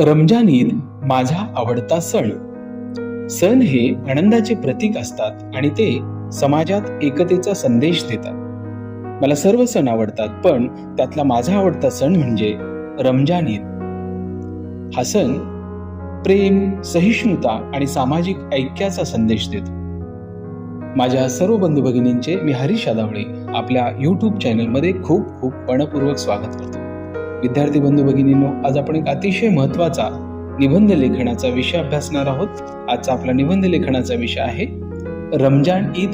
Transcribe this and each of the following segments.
रमजान ईद माझा आवडता सण. सण हे आनंदाचे प्रतीक असतात आणि ते समाजात एकतेचा संदेश देतात. मला सर्व सण आवडतात पण त्यातला माझा आवडता सण म्हणजे रमजान ईद हा सण प्रेम सहिष्णुता आणि सामाजिक ऐक्याचा संदेश देतो. माझ्या सर्व बंधू भगिनींचे मी हरीश आदावळे आपल्या युट्यूब चॅनलमध्ये खूप खूप मनपूर्वक स्वागत करतो. विद्यार्थी बंधू भगिनींनो आज आपण एक अतिशय महत्त्वाचा निबंध लेखनाचा विषय अभ्यासणार आहोत. आजचा आपला निबंध लेखनाचा विषय आहे रमजान ईद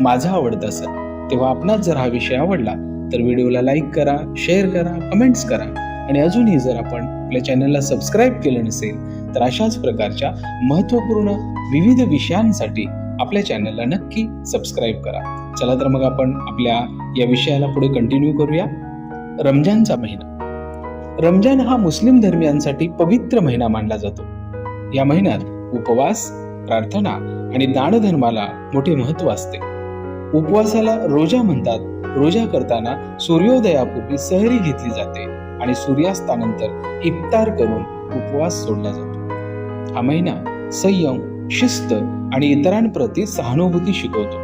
माझा आवडता सण तेव्हा आपणास जर हा विषय आवडला तर व्हिडिओला लाईक करा शेअर करा कमेंट्स करा. आणि अजूनही जर आपण आपल्या चॅनलला सबस्क्राईब केलं नसेल तर अशाच प्रकारच्या महत्त्वपूर्ण विविध विषयांसाठी आपल्या चॅनलला नक्की सबस्क्राईब करा. चला तर मग आपण आपल्या या विषयाला पुढे कंटिन्यू करूया. रमजानचा महिना. रमजान हा मुस्लिम धर्मियांसाठी पवित्र महिना मानला जातो. या महिन्यात उपवास प्रार्थना आणि दानधर्माला मोठे महत्त्व असते. उपवासाला रोजा म्हणतात. रोजा करताना सूर्योदयापूर्वी सहरी घेतली जाते आणि सूर्यास्तानंतर इफ्तार करून उपवास सोडला जातो. हा महिना संयम शिस्त आणि इतरांप्रती सहानुभूती शिकवतो.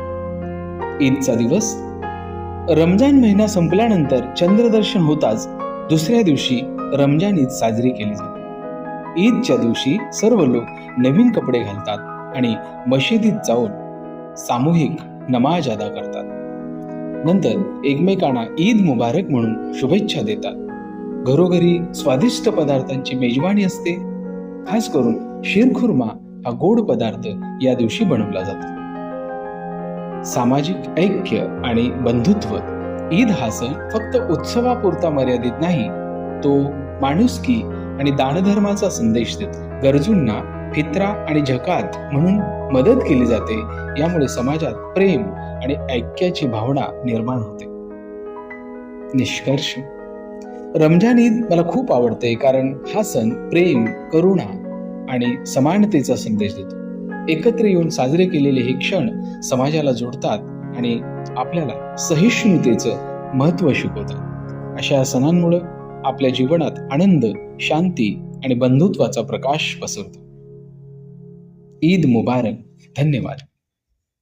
ईदचा दिवस रमजान महिना संपल्यानंतर चंद्रदर्शन होताच दुसऱ्या दिवशी रमजान ईद साजरी केली जाते. ईदच्या दिवशी सर्व लोक नवीन कपडे घालतात आणि मशिदीत जाऊन सामूहिक नमाज अदा करतात. नंतर एकमेकांना ईद मुबारक म्हणून शुभेच्छा देतात. घरोघरी स्वादिष्ट पदार्थांची मेजवानी असते. खास करून शिरखुर्मा हा गोड पदार्थ या दिवशी बनवला जातो. सामाजिक ऐक्य आणि बंधुत्व ईद हा सण फक्त उत्सवापुरता मर्यादित नाही तो माणुसकी आणि दानधर्माचा संदेश देतो. गरजूंना फित्रा आणि झकात म्हणून मदत केली जाते यामुळे समाजात प्रेम आणि ऐक्याची भावना निर्माण होते. निष्कर्ष. रमजान ईद मला खूप आवडते कारण हा सण प्रेम करुणा आणि समानतेचा संदेश देतो. एकत्र येऊन साजरे केलेले हे क्षण समाजाला जोडतात आणि आपल्याला सहिष्णुतेचं महत्त्व शिकवतात. अशा सणांमुळं आपल्या जीवनात आनंद शांती आणि बंधुत्वाचा प्रकाश पसरतो. ईद मुबारक. धन्यवाद.